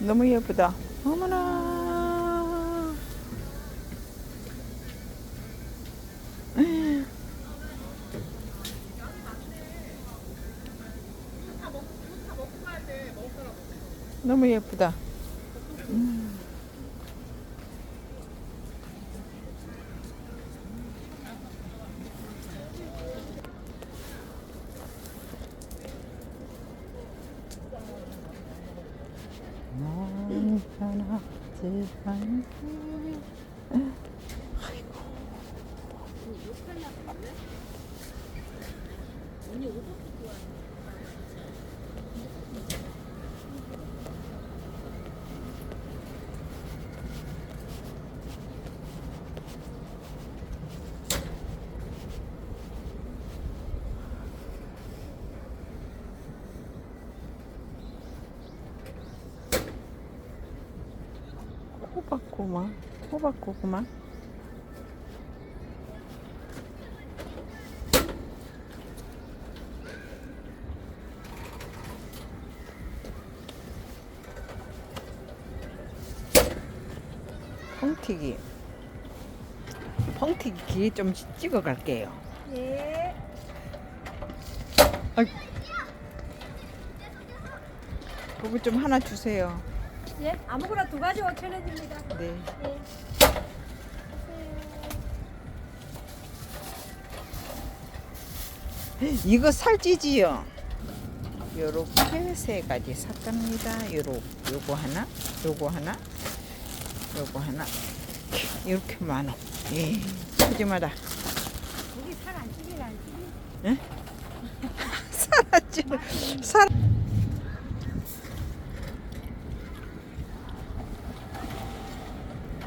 너무 예쁘다. 어머나. 너무 예쁘다. 음. 괜찮아, 제발. 호박고마, 호박고구마. 펑튀기. 펑튀기 기에 좀 찍어 갈게요. 예. 아이. 그거 좀 하나 주세요. 예. 아무거나 두 가지 5천 원입니다. 네. 예. 이거 살찌지요. 요렇게 세 가지 샀답니다. 요로 요거 하나, 요거 하나, 요거 하나. 이렇게 많아. 예. 푸짐하다. 여기 살안 찌긴 안 찌긴. 살았지. 살.